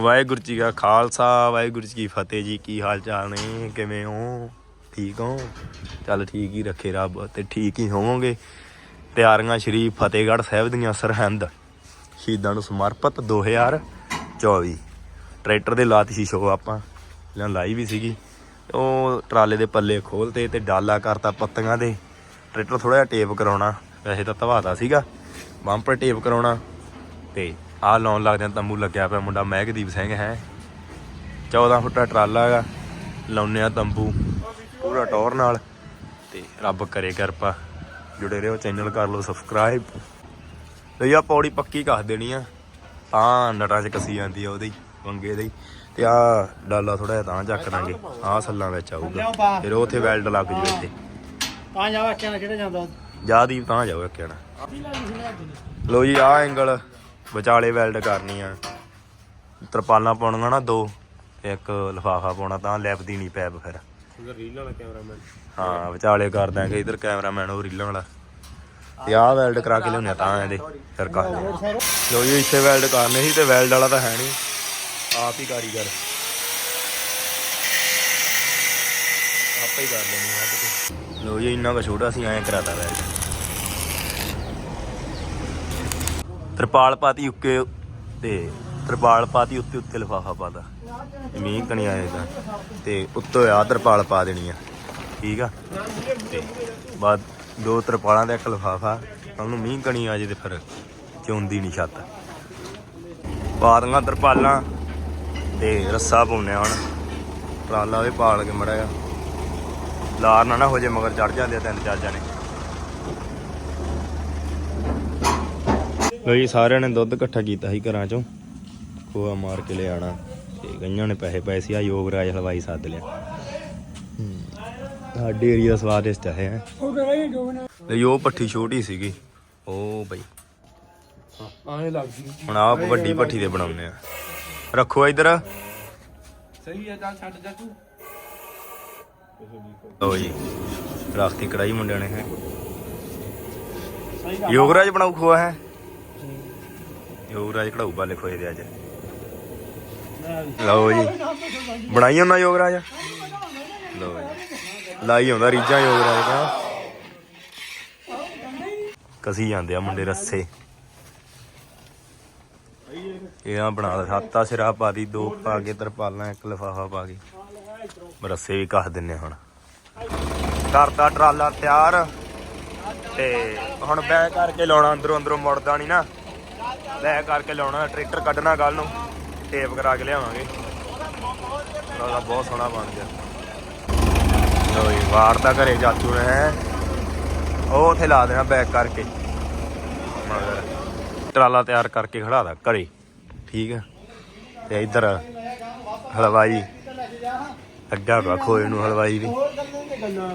ਵਾਹਿਗੁਰੂ ਜੀ ਕਾ ਖਾਲਸਾ, ਵਾਹਿਗੁਰੂ ਜੀ ਕੀ ਫਤਿਹ ਜੀ, ਕੀ ਹਾਲ ਚਾਲ ਨੇ? ਕਿਵੇਂ ਹੋ? ਠੀਕ ਹੋ? ਚੱਲ ਠੀਕ ਹੀ ਰੱਖੇ ਰੱਬ ਤੇ ਠੀਕ ਹੀ ਹੋਵੋਗੇ। ਤਿਆਰੀਆਂ ਸ਼੍ਰੀ ਫਤਿਹਗੜ੍ਹ ਸਾਹਿਬ ਦੀਆਂ ਸਰਹੰਦ, ਸ਼ਹੀਦਾਂ ਨੂੰ ਸਮਰਪਿਤ 2024 ਟਰੈਕਟਰ ਦੇ ਲਾਤੀ ਸੀ ਸ਼ੋ ਆਪਾਂ, ਜਾਂ ਲਾਈ ਵੀ ਸੀਗੀ। ਉਹ ਟਰਾਲੇ ਦੇ ਪੱਲੇ ਖੋਲਤੇ ਤੇ ਡਾਲਾ ਕਰਤਾ ਪੱਤੀਆਂ ਦੇ। ਟਰੈਕਟਰ ਥੋੜਾ ਜਿਹਾ ਟੇਪ ਕਰਾਉਣਾ, ਵੈਸੇ ਤਾਂ ਧਵਾਤਾ ਸੀਗਾ। ਬੰਪਰ ਟੇਪ ਕਰਾਉਣਾ ਤੇ ਆਹ ਲਾਉਣ ਲੱਗਦਿਆਂ ਤੰਬੂ ਲੱਗਿਆ ਪਿਆ ਮੁੰਡਾ ਮਹਿਕਦੀਪ ਸਿੰਘ ਹੈ। 14 ਫੁੱਟਾ ਟਰਾਲਾ ਹੈਗਾ ਲਾਉਨੇ ਆ ਤੰਬੂ ਪੂਰਾ ਟੌਰ ਨਾਲ ਤੇ ਰੱਬ ਕਰੇ ਕਿਰਪਾ। ਜੁੜੇ ਰਹੋ ਚੈਨਲ ਕਰ ਲਓ ਸਬਸਕ੍ਰਾਈਬ ਲਈ ਆ ਪੌੜੀ ਪੱਕੀ ਕੱਸ ਦੇਣੀ ਆ। ਤਾਂ ਨਟਾਂ 'ਚ ਕਸੀ ਜਾਂਦੀ ਆ ਉਹਦੇ ਵੰਗੇ ਦੇ। ਤੇ ਆ ਡਾਲਾ ਥੋੜਾ ਜਿਹਾ ਤਾਂ ਚੱਕ ਦਾਂਗੇ ਆ ਸੱਲਾਂ ਵਿੱਚ ਆਊਗਾ। ਫਿਰ ਉੱਥੇ ਵੈਲਡ ਲੱਗ ਜੂ ਇੱਥੇ। ਤਾਂ ਜਾ ਬੱਚਿਆਂ ਨਾਲ ਕਿਹੜਾ ਜਾਂਦਾ ਜਾਦੀਪ ਤਾਂ ਜਾਓ ਕਹਿਣਾ ਲੋ ਜੀ ਆ ਐਂਗਲ ਵਿਚਾਲੇ ਵੈਲਡ ਕਰਨੀ ਆ। ਤਰਪਾਲਾਂ ਪਾਉਣੀਆਂ ਨਾ ਦੋ ਇੱਕ ਲਫਾਫਾ ਪਾਉਣਾ ਤਾਂ ਲੈਪਦੀ ਨਹੀਂ ਪੈਪ ਫਿਰ। ਰੀਲ ਵਾਲਾ ਕੈਮਰਾਮੈਨ। ਹਾਂ ਵਿਚਾਲੇ ਕਰ ਦਾਂਗੇ ਇਧਰ ਕੈਮਰਾਮੈਨ ਉਹ ਰੀਲਾਂ ਵਾਲਾ। ਤੇ ਆਹ ਵੈਲਡ ਕਰਾ ਕੇ ਲਿਆਉਣੇ ਤਾਂ ਇਹਦੇ ਫਿਰ ਕਰ। ਲੋ ਜੀ ਇੱਥੇ ਵੈਲਡ ਕਰਨੇ ਸੀ ਤੇ ਵੈਲਡ ਵਾਲਾ ਤਾਂ ਹੈ ਨਹੀਂ ਆਪ ਹੀ ਕਾਰੀਗਰ। ਆਪੇ ਹੀ ਕਰ ਲੈਣੀ ਆ ਲੋ ਜੀ ਇੰਨਾ ਕੁ ਛੋਟਾ ਸੀ ਐਂ ਕਰਾਤਾ ਵੈਲਡ ਤਰਪਾਲ ਪਾਤੀ ਉੱਕੇ ਤੇ ਤਰਪਾਲ ਪਾਤੀ ਉੱਤੇ ਉੱਤੇ ਲਫਾਫਾ ਪਾਤਾ ਮੀਂਹ ਕਣੀ ਆਏ ਤਾਂ। ਤੇ ਉੱਤੋਂ ਆ ਤਰਪਾਲ ਪਾ ਦੇਣੀ ਆ। ਠੀਕ ਆ? ਤੇ ਬਾਅਦ ਦੋ ਤਰਪਾਲਾਂ ਦਾ ਇੱਕ ਲਫਾਫਾ। ਉਹਨੂੰ ਮੀਂਹ ਕਣੀ ਆ ਜੇ ਤੇ ਫਿਰ ਚੌਂਦੀ ਨਹੀਂ ਛੱਤ। ਪਾ ਦਾਂਗਾ ਤਰਪਾਲਾਂ। ਤੇ ਰੱਸਾ ਪਾਉਨੇ ਹੁਣ। ਟਰਾਲਾ ਵੀ ਪਾਲ ਕੇ ਮੜਿਆ ਲਾਰ ਨਾ ਨਾ ਹੋ ਜੇ ਮਗਰ ਚੜ ਜਾਂਦੇ ਆ ਤਿੰਨ ਚਾਰ ਜਾਣੇ। ਲੋ ਜੀ ਸਾਰਿਆਂ ਨੇ ਦੁੱਧ ਇਕੱਠਾ ਕੀਤਾ ਸੀ ਘਰਾਂ ਚੋਂ। ਖੋਆ ਮਾਰ ਕੇ ਲਿਆਣਾ ਤੇ ਗਈਆਂ ਨੇ ਪੈਸੇ ਪਏ ਸੀ ਆ ਯੋਗਰਾਜ ਹਲਵਾਈ ਸੱਦ ਲਿਆ। ਹੂੰ। ਸਾਡੇ ਏਰੀਆ ਸਵਾਦਿਸ਼ਟ ਹੈ। ਤੇ ਉਹ ਪੱਠੀ ਛੋਟੀ ਸੀਗੀ। ਉਹ ਬਈ। ਆਏ ਲੱਗਦੀ ਹੁਣ ਆ ਵੱਡੀ ਪੱਠੀ ਦੇ ਬਣਾਉਨੇ ਆ। ਰੱਖੋ ਇਧਰ। ਸਹੀ ਹੈ ਚੱਲ ਛੱਡ ਜਾ ਤੂੰ। ਲੋ ਜੀ ਰਾਖਤੀ ਕੜਾਈ ਮੁੰਡਿਆਂ ਨੇ ਹੈ। ਯੋਗਰਾਜ ਬਣਾਉ ਖੋਆ ਹੈ। ਯੋਗਰਾਜ ਕਢਾਊ ਬਾਲੇ ਖੋਏ ਦੇ ਅੱਜ। ਲਓ ਜੀ, ਬਣਾਈ ਉਹਨਾਂ ਯੋਗਰਾਜ ਲਓ ਜੀ, ਲਾਈ ਆਉਂਦਾ ਰੀਜਾਂ ਯੋਗਰਾਜ ਦਾ ਕਸੀ ਜਾਂਦੇ ਆ ਮੁੰਡੇ ਰੱਸੇ। ਇਹ ਬਣਾ ਦਾ ਸੱਤਾ ਸਿਰਾ ਪਾ ਦੀ, ਦੋ ਪਾ ਕੇ ਤਰਪਾਲਾਂ ਇੱਕ ਲਫਾਫਾ ਪਾ ਕੇ। ਰੱਸੇ ਵੀ ਕੱਸ ਦਿੰਨੇ ਹੁਣ। ਕਰਤਾ ਟਰਾਲਾ ਤਿਆਰ, ਤੇ ਹੁਣ ਬੈ ਕਰਕੇ ਲਾਉਣਾ, ਅੰਦਰੋਂ ਅੰਦਰੋਂ ਮੁੜਦਾ ਨਹੀਂ ਨਾ। ਬੈ ਕਰਕੇ ਲਾਉਣਾ ਟਰੈਕਟਰ ਕੱਢਣਾ ਕੱਲ ਨੂੰ ਟੇਪ ਕਰਾ ਕੇ ਲਿਆਵਾਂਗੇ। ਟਰਾਲਾ ਬਹੁਤ ਸੋਹਣਾ ਬਣ ਗਿਆ। ਲੋ ਜੀ ਵਾਰ ਦਾ ਘਰੇ ਚਾਚੂ ਨੇ। ਹੈ ਉਹ ਉਥੇ ਲਾ ਦੇਣਾ ਬੈਕ ਕਰਕੇ। ਮਗਰ, ਟਰਾਲਾ ਤਿਆਰ ਕਰਕੇ ਖੜਾ ਦਾ ਘਰੇ। ਠੀਕ ਹੈ ਤੇ ਇੱਧਰ ਹਲਵਾਈ। ਅੱਗਾ ਵਾ ਖੋਏ ਹਲਵਾਈ ਵੀ। ਹੋਰ ਗੱਲਾਂ ਤੇ ਗੱਲਾਂ।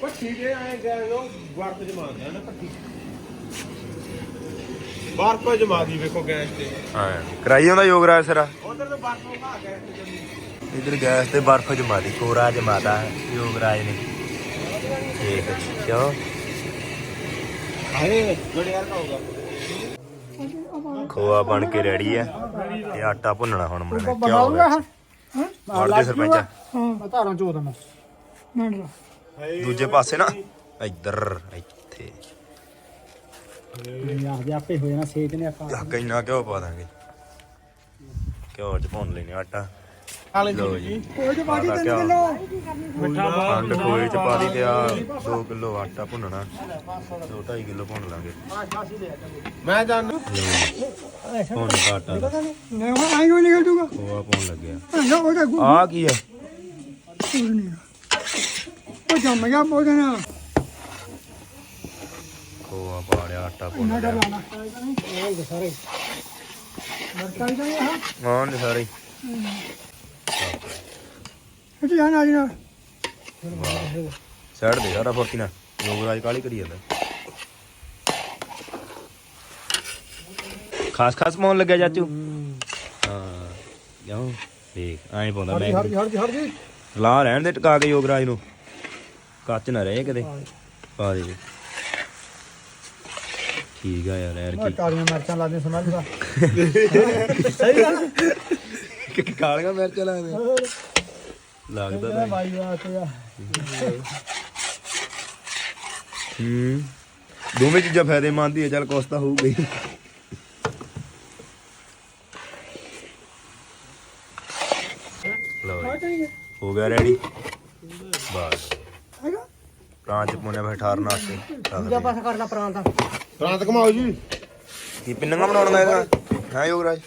ਪੱਠੀ ਦੇ ਆਏ ਗਏ ਵਰਤ ਜਮਾਉਂਦੇ ਨਾ ਪੱਠੀ ਬਰਫ ਜਮਾ ਦੀ ਵੇਖੋ ਗੈਸ ਤੇ। ਹਾਂ ਕਰਾਈ ਹੁੰਦਾ ਯੋਗਰਾਜ ਸਿਰਾ? ਉਧਰ ਤਾਂ ਬਰਫ ਉਗਾ ਗੈਸ ਤੇ ਜੰਮੀ। ਇਧਰ ਗੈਸ ਤੇ ਬਰਫ਼ ਜਮਾ ਦੀ ਕੋਰਾ ਜਮਾਦਾ ਯੋਗਰਾਜ ਨੇ। ਠੀਕ ਹੈ ਕਿਉਂ? ਆਏ ਜੋੜੇ ਯਾਰ ਹੋਊਗਾ ਖੋਆ ਬਣ ਕੇ ਰੈਡੀ ਹੈ। ਤੇ ਆਟਾ ਭੁੰਨਣਾ ਹੁਣ ਮੁੰਡੇ ਨੇ ਕਿਉਂ ਵਿੱਚ ਵੜਦੇ ਸਰਪੰਚ। ਹਾਂ। ਧਾਰਾਂ ਚੋਦ ਮੈਂ। ਦੂਜੇ ਪਾਸੇ ਨਾ ਇੱਧਰ ਇੱਥੇ ਯਾਰ ਦੇ ਆਪੇ ਹੋ ਜਾਣਾ ਸੇਕ ਨੇ ਆਪਾਂ ਆ ਕਿੰਨਾ ਘਿਓ ਪਾ ਦਾਂਗੇ। ਘਿਓ ਚ ਭੁੰਨ ਲੈਣੇ ਆਟਾ। ਲਓ ਜੀ। ਕੋਈ ਤੇ ਬਾਕੀ ਤਿੰਨ ਕਿਲੋ। ਮਿੱਠਾ ਖੰਡ ਖੋਏ ਚ ਪਾ ਦੀ ਤੇ ਆ 2 ਕਿਲੋ ਆਟਾ ਭੁੰਨਣਾ। 2.5 ਕਿਲੋ ਭੁੰਨ ਲਾਂਗੇ। ਮੈਂ ਜਾਣ ਭੁੰਨ ਆਟਾ। ਨਹੀਂ ਆਈ ਨਿਕਲ ਜੂਗਾ। ਲੱਗਿਆ। ਆ ਕੀ ਹੈ? ਨਹੀਂ। ਉਹ ਜੰਮ ਗਿਆ ਨਾ ਖੋਆ ਪਾ ਲਿਆ ਆਟਾ ਭੁੰਨ ਲਿਆ। ਸਾਰੇ। ਮਰਤਾ ਹੀ ਜਾਇਆ ਹਾਂ ਹਾਂ ਨੇ ਸਾਰੇ। ਇਹ ਜਾਨ ਆ ਜਨਾ ਸਾਈਡ ਦੇ ਸਾਰਾ ਫੁਰਤੀ ਨਾਲ। ਯੋਗਰਾਜ ਕਾਲੀ ਕਰੀ ਜਾਂਦਾ। ਖਾਸ ਖਾਸ ਪਾਉਣ ਲੱਗਿਆ ਚਾਚੂ। ਹਾਂ ਜਾਓ ਦੇਖ ਐਂ ਪਾਉਂਦਾ ਮੈਂ ਹਟ ਜੀ ਹਟ ਜੀ ਹਟ ਜੀ। ਲਾ ਰਹਿਣ ਦੇ ਟਕਾ ਕੇ ਯੋਗਰਾਜ ਨੂੰ। ਕੱਚ ਨਾ ਰਹੇ ਕਿਤੇ। ਪਾ ਦੇ ਠੀਕ ਆ ਯਾਰ ਯਾਰ ਕੀ ਕਾਲੀਆਂ ਮਿਰਚਾਂ ਲਾ ਦੇ ਸਮਝ ਦਾ ਸਹੀ ਗੱਲ ਕਿ ਕਾਲੀਆਂ ਮਿਰਚਾਂ ਲਾਉਂਦੇ ਲੱਗਦਾ ਤਾਂ ਬਾਈ ਵਾਸਤੇ ਆ। ਹੂੰ। ਦੋਵੇਂ ਚੀਜ਼ਾਂ ਫਾਇਦੇਮੰਦ ਹੀ ਆ ਚੱਲ ਕੁਛ ਤਾਂ ਹੋਊਗਾ ਹੀ। ਲਓ ਜੀ, ਹੋ ਗਿਆ ਰੈਡੀ ਪ੍ਰਾਂਤ ਪੁਣੇ ਫਿਰ ਠਾਰਨਾ ਤੇ ਦੂਜਾ ਪਾਸਾ ਕਰ ਲਾ ਪ੍ਰਾਂਤ। ਦਾ ਪ੍ਰਾਂਤ ਕਮਾਓ ਜੀ। ਕੀ ਪਿੰਨਗਾ ਬਣਾਉਣਾ ਇਹਦਾ ਹਾਂ ਯੋਗਰਾਜ?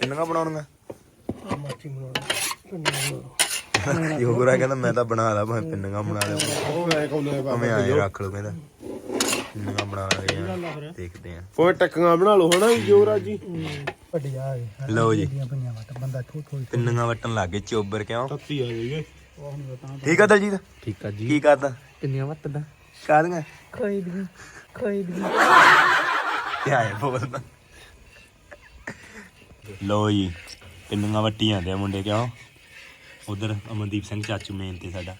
ਪਿੰਨਗਾ ਬਣਾਉਣਾ ਆ ਮੱਛੀ ਬਣਾਉਣਾ ਯੋਗਰਾਜ ਕਹਿੰਦਾ ਮੈਂ ਤਾਂ ਬਣਾ ਲਾ ਭਾਵੇਂ ਪਿੰਨਗਾ ਬਣਾ ਲੈ ਉਹ ਮੈਂ ਕਹਿੰਦਾ ਭਾਵੇਂ ਆਏ ਰੱਖ ਲਓ ਕਹਿੰਦਾ। ਪਿੰਨਗਾ ਬਣਾ ਲਾਂਗੇ ਯਾਰ ਦੇਖਦੇ ਆ ਕੋਈ ਟੱਕੀਆਂ ਬਣਾ ਲਓ ਹਨਾ ਜੋਰਾ ਜੀ? ਵੱਡੀ ਆ ਲਓ ਜੀ। ਪਈਆਂ ਵਟ ਬੰਦਾ ਥੋ ਥੋ ਪਿੰਨਗਾ ਵਟਣ ਲੱਗੇ ਚੋਬਰ ਕਿਉਂ? ਤੱਤੀ ਆ ਜਾਈਏ ਠੀਕ ਆ ਦਲਜੀਤ? ਠੀਕ ਆ ਕੀ ਕਰਦਾ? ਕਿੰਨੀਆਂ ਵੱਟ ਦਾ ਕਾਦੀਆਂ ਖਰੀਦ ਗਈ ਖਰੀਦ ਗਈ ਕੀ ਆਏ ਬੋਲਦਾ? ਲੋ ਜੀ ਪਿੰਨੀਆਂ ਵੱਟੀ ਜਾਂਦੇ ਆ ਮੁੰਡੇ ਕਿਉਂ? ਉਧਰ ਅਮਨਦੀਪ ਸਿੰਘ ਚਾਚੂ ਮੇਨ ਤੇ ਸਾਡਾ।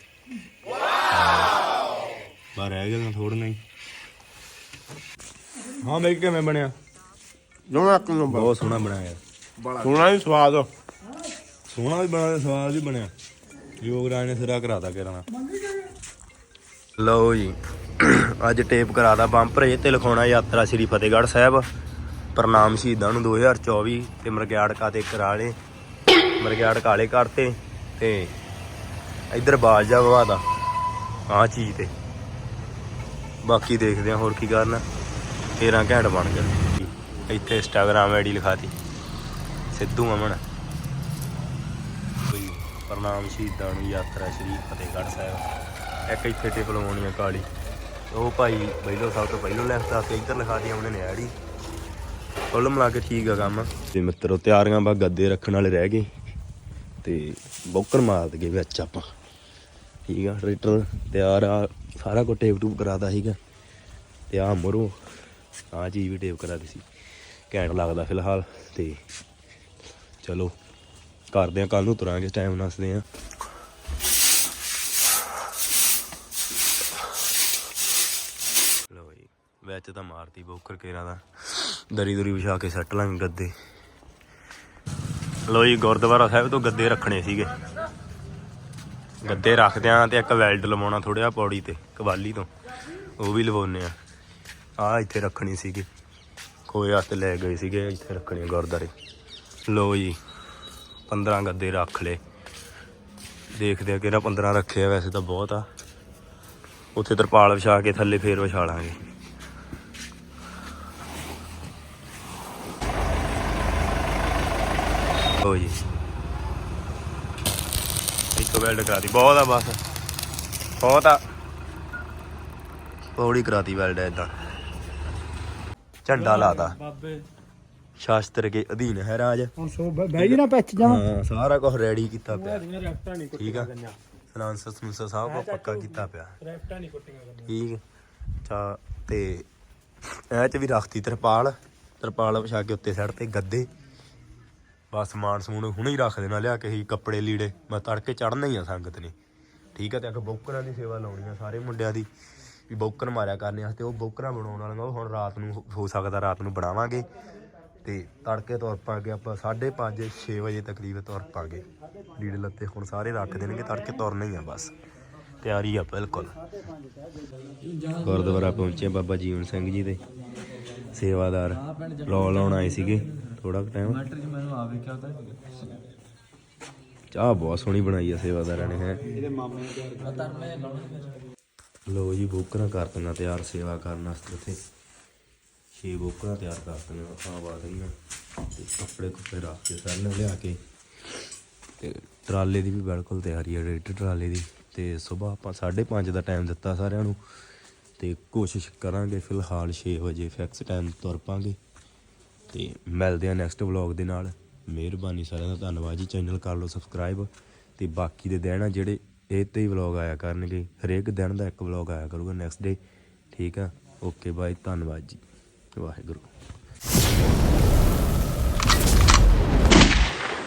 ਬਾਹਰ ਰਹਿ ਗਿਆ ਥੋੜੀਆਂ ਹੀ ਹਾਂ ਮੈਂ ਕਿਵੇਂ ਬਣਿਆ? ਦੋਵੇਂ ਇੱਕ ਨੰਬਰ ਬਹੁਤ ਸੋਹਣਾ ਬਣਾਇਆ ਸੋਹਣਾ ਹੀ ਸਵਾਦ ਸੋਹਣਾ ਵੀ ਬਣਿਆ ਸਵਾਦ ਵੀ ਬਣਿਆ। ਯੋਗਰਾਜ ਨੇ ਸਿਰਾ ਕਰਾਤਾ ਕਿਰਨਾ ਲਓ ਜੀ। ਅੱਜ ਟੇਪ ਕਰਾਦਾ ਬੰਪਰ ਇਹ ਤੇ ਲਿਖਾਉਣਾ ਯਾਤਰਾ ਸ੍ਰੀ ਫਤਿਹਗੜ੍ਹ ਸਾਹਿਬ। ਪ੍ਰਣਾਮ ਸ਼ਹੀਦਾਂ ਨੂੰ 2024 ਤੇ ਮਰਗਿਆੜ ਕਾਤੇ ਕਰਾਲੇ ਮਰਗਿਆੜ ਕਾਲੇ ਕਰਤੇ ਤੇ ਇੱਧਰ ਬਾਜਾ ਵਵਾਦਾ ਆਹ ਚੀਜ਼ ਤੇ। ਬਾਕੀ ਦੇਖਦੇ ਆ ਹੋਰ ਕੀ ਕਰਨਾ 13 ਘੈਂਟ ਬਣ ਗਿਆ ਇੱਥੇ ਇੰਸਟਾਗ੍ਰਾਮ ਆਈਡੀ ਲਿਖਾਤੀ। ਸਿੱਧੂ ਅਮਨ। ਕੋਈ ਪ੍ਰਣਾਮ ਸ਼ਹੀਦਾਂ ਨੂੰ ਯਾਤਰਾ ਸ਼੍ਰੀ ਫਤਿਹਗੜ੍ਹ ਸਾਹਿਬ। ਇੱਕ ਇੱਥੇ ਟਿਪ ਲਵਾਉਣੀ ਆ ਕਾਲੀ। ਉਹ ਭਾਈ ਪਹਿਲੋਂ ਸਭ ਤੋਂ ਪਹਿਲੋਂ ਲਿਖਤਾ ਤੇ ਇੱਧਰ ਲਿਖਾ ਦੀ ਉਹਨੇ ਨਿਆੜੀ। ਕੁੱਲ ਮਿਲਾ ਕੇ ਠੀਕ ਆ ਕੰਮ। ਤੇ ਮਿੱਤਰੋ, ਤਿਆਰੀਆਂ ਬਾ ਗੱਦੇ ਰੱਖਣ ਵਾਲੇ ਰਹਿ ਗਏ। ਤੇ ਬੌਕਰ ਮਾਰ ਦਗੇ ਵਿੱਚ ਆਪਾਂ। ਠੀਕ ਆ, ਟਰੈਕਟਰ ਤਿਆਰ ਆ, ਸਾਰਾ ਕੁਝ ਟੇਪ ਟੂਪ ਕਰਾਤਾ ਸੀਗਾ। ਤੇ ਆ ਮਰੋ ਆ ਚੀਜ਼ ਵੀ ਟੇਪ ਕਰਾ ਦਿੱਤੀ ਸੀ। ਘੈਂਟ ਲੱਗਦਾ ਫਿਲਹਾਲ, ਤੇ ਚਲੋ, ਕਰਦੇ ਆ ਕੱਲ ਨੂੰ ਤੁਰਾਂਗੇ ਟਾਈਮ ਨਸਦੇ ਆ ਲੋ ਜੀ ਤਾਂ ਮਾਰਤੀ ਬੋਕਰ ਕੇਰਾ ਦਾ। ਦਰੀ ਦੁਰੀ ਵਿਛਾ ਕੇ ਸੱਟ ਲਾਂਗੇ ਗੱਦੇ। ਲੋ ਜੀ, ਗੁਰਦੁਆਰਾ ਸਾਹਿਬ ਤੋਂ ਗੱਦੇ ਰੱਖਣੇ ਸੀਗੇ। ਗੱਦੇ ਰੱਖਦੇ ਆ ਤੇ ਇੱਕ ਵੈਲਡ ਲਵਾਉਣਾ ਥੋੜਿਆ ਪੌੜੀ ਤੇ, ਕਵਾਲੀ ਤੋਂ। ਉਹ ਵੀ ਲਵਾਉਨੇ ਆ। ਆ ਇੱਥੇ ਰੱਖਣੀ ਸੀਗੀ। ਕੋਈ ਹੱਥ ਲੈ ਗਏ ਸੀਗੇ, ਇੱਥੇ ਰੱਖਣੇ ਆ ਗੁਰਦੁਆਰੇ। ਲੋ ਜੀ 15 ਗੱਦੇ ਰੱਖ ਲਏ। ਦੇਖਦੇ ਆ ਕਿਹੜਾ 15 ਰੱਖੇ ਆ, ਵੈਸੇ ਤਾਂ ਬਹੁਤ ਆ। ਉੱਥੇ ਤਰਪਾਲ ਵਿਛਾ ਕੇ ਥੱਲੇ ਫੇਰ ਵਿਛਾ ਲਾਂਗੇ। ਲੋ ਜੀ। ਇੱਕ ਵੈਲਡ ਕਰਾਤੀ ਬਹੁਤ ਆ ਬਸ। ਬਹੁਤ ਆ। ਥੋੜੀ ਕਰਾਤੀ ਵੈਲਡ ਇਦਾਂ ਝੰਡਾ ਲਾਤਾ। ਬਾਬੇ। ਸ਼ਾਸਤਰ ਕੇ ਅਧੀਨ ਹੈ ਰਾਜ। ਹੁਣ ਸੋ ਬਹਿ ਜੀ ਨਾ ਪੈਚ ਜਾ ਹਾਂ ਸਾਰਾ ਕੁਝ ਰੈਡੀ ਕੀਤਾ ਪਿਆ। ਠੀਕ ਆ। ਸਲਾਂਸਰ ਸਮੂਸਰ ਸਭ ਕੁਝ ਪੱਕਾ ਕੀਤਾ ਪਿਆ। ਰੈਫਟਾਂ ਨਹੀਂ ਕੁੱਟੀਆਂ ਕਰਨੀਆਂ ਠੀਕ। ਚਾ ਤੇ ਇਹ ਚ ਵੀ ਰੱਖਤੀ ਤਰਪਾਲ। ਤਰਪਾਲ ਵਿਛਾ ਕੇ ਉੱਤੇ ਸੜ ਤੇ ਗੱਦੇ। ਬਸ ਸਮਾਨ ਸਮੂਨ ਹੁਣੇ ਹੀ ਰੱਖ ਦੇਣਾ, ਲਿਆ ਕੇ ਹੀ ਕੱਪੜੇ, ਲੀੜੇ, ਮੈਂ ਤੜਕੇ ਚੜਨਾ ਹੀ ਆ ਸੰਗਤ ਨੇ। ਠੀਕ ਆ, ਤੇ ਅੱਗੇ ਬੌਕਰਾਂ ਦੀ ਸੇਵਾ ਲਾਉਣੀ ਆ ਸਾਰੇ ਮੁੰਡਿਆਂ ਦੀ, ਵੀ ਬੌਕਰ ਮਾਰਿਆ ਕਰਨੇ ਵਾਸਤੇ, ਉਹ ਬੌਕਰਾਂ ਬਣਾਉਣ ਵਾਲੀਆਂ, ਉਹ ਹੁਣ ਰਾਤ ਨੂੰ ਹੋ- ਸਕਦਾ ਰਾਤ ਨੂੰ ਬਣਾਵਾਂਗੇ। ਤੇ ਤੜਕੇ ਤੁਰ ਪਾਂਗੇ ਆਪਾਂ 5:30 6 ਵਜੇ ਤਕਰੀਬਨ ਤੁਰ ਪਾਂਗੇ। ਲੀੜੇ ਲੱਤੇ ਹੁਣ ਸਾਰੇ ਰੱਖ ਦੇਣਗੇ, ਤੜਕੇ ਤੁਰਨਾ ਹੀ ਆ ਬਸ। ਤਿਆਰੀ ਆ ਬਿਲਕੁਲ। ਗੁਰਦੁਆਰਾ ਪਹੁੰਚੇ ਬਾਬਾ ਜੀਵਨ ਸਿੰਘ ਜੀ ਦੇ ਸੇਵਾਦਾਰ ਲੋ ਲਾਉਣ ਆਏ ਸੀਗੇ। ਥੋੜਾ ਟਾਈਮ ਮਟਰ ਚ ਮੈਨੂੰ ਆਵੇ ਕਿਹਾ ਤਾਂ ਚਾਹ ਬਹੁਤ ਸੋਹਣੀ ਬਣਾਈ ਆ ਸੇਵਾਦਾਰਾਂ ਨੇ ਹੈ। ਇਹਦੇ ਮਾਮੇ ਨੇ ਤਿਆਰ ਕਰ ਮੈਂ ਲੋ ਜੀ ਬੋਕਰਾਂ ਕਰਤੀਆਂ ਤਿਆਰ ਸੇਵਾ ਕਰਨ ਵਾਸਤੇ ਉੱਥੇ। ਛੇ ਬੋਕਰਾਂ ਤਿਆਰ ਕਰਤੀਆਂ ਆ ਬਾਤ ਰਹੀਆਂ ਤੇ ਕੱਪੜੇ ਕੁੱਪੜੇ ਰੱਖ ਕੇ ਸਾਰੇ ਲਿਆ ਕੇ। ਤੇ ਟਰਾਲੇ ਦੀ ਵੀ ਬਿਲਕੁਲ ਤਿਆਰੀ ਹੈ ਰੇਟ ਟਰਾਲੇ ਦੀ। ਤੇ ਸਵੇਰ ਆਪਾਂ 5:30 ਦਾ ਟਾਈਮ ਦਿੱਤਾ ਸਾਰਿਆਂ ਨੂੰ। ਤੇ ਕੋਸ਼ਿਸ਼ ਕਰਾਂਗੇ ਫਿਲਹਾਲ 6 ਵਜੇ ਫਿਕਸ ਟਾਈਮ ਤੁਰ ਪਾਂਗੇ। ਤੇ ਮਿਲਦੇ ਆ ਨੈਕਸਟ ਵਲੌਗ ਦੇ ਨਾਲ। ਮਿਹਰਬਾਨੀ ਸਾਰਿਆਂ ਦਾ, ਧੰਨਵਾਦ ਜੀ। ਚੈਨਲ ਕਰ ਲਓ ਸਬਸਕ੍ਰਾਈਬ ਤੇ ਬਾਕੀ ਦੇ ਦਿਨ ਆ ਜਿਹੜੇ ਇਹ ਤੇ ਹੀ ਵਲੌਗ ਆਇਆ ਕਰਨਗੇ। ਹਰੇਕ ਦਿਨ ਦਾ ਇੱਕ ਵਲੌਗ ਆਇਆ ਕਰੂਗਾ ਨੈਕਸਟ ਡੇ ਠੀਕ ਆ? ਓਕੇ ਬਾਏ ਧੰਨਵਾਦ ਜੀ। ਵਾਹਿਗੁਰੂ।